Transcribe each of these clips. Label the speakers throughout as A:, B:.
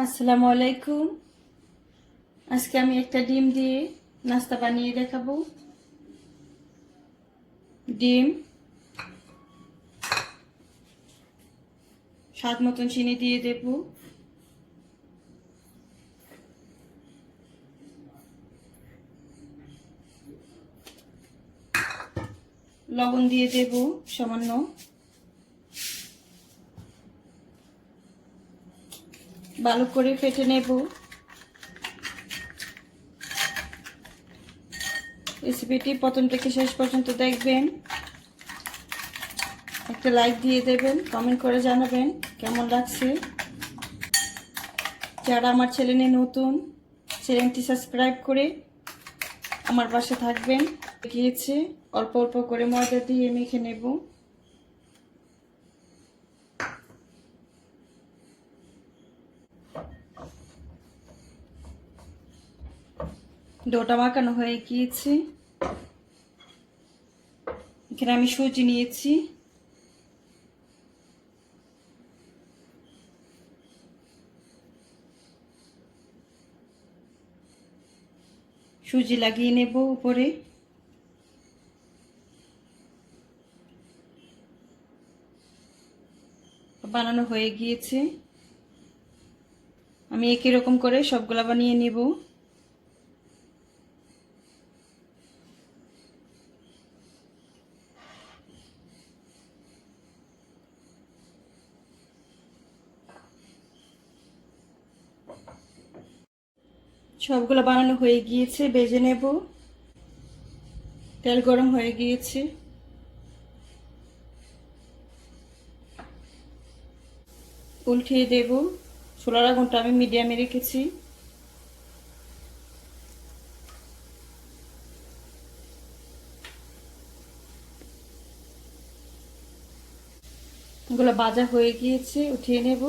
A: আসসালামু আলাইকুম। আজকে আমি একটা ডিম দিয়ে নাস্তা বানিয়ে দেখাবো। ডিম। স্বাদ মতন চিনি দিয়ে দেব। লবণ দিয়ে দেব সামান্য। ভালো করে ফেটে নেব। রেসিপিটি প্রথম থেকে শেষ পর্যন্ত দেখবেন। একটা লাইক দিয়ে দেবেন কমেন্ট করে জানাবেন কেমন লাগছে। যারা আমার ছেলে চ্যানেলে নতুন, চ্যানেলটি সাবস্ক্রাইব করে আমার পাশে থাকবেন। গিয়েছে অল্প অল্প করে ময়দা দিয়ে মেখে নেব। ডোটা মাখানো হয়ে গিয়েছে। এখানে আমি সুজি নিয়েছি। সুজি লাগিয়ে নেব উপরে। বানানো হয়ে গিয়েছে। আমি একই রকম করে সবগুলা বানিয়ে নেব। সবগুলো বানানো হয়ে গিয়েছে, বেজে নেব। তেল গরম হয়ে গিয়েছে। উল্টিয়ে দেব। ছোলার আগুনটা আমি মিডিয়ামে রেখেছি। এগুলো বাজা হয়ে গিয়েছে, উঠিয়ে নেব।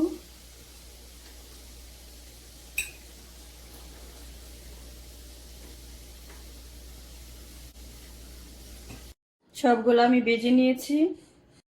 A: সবগুলো আমি বেজে নিয়েছি।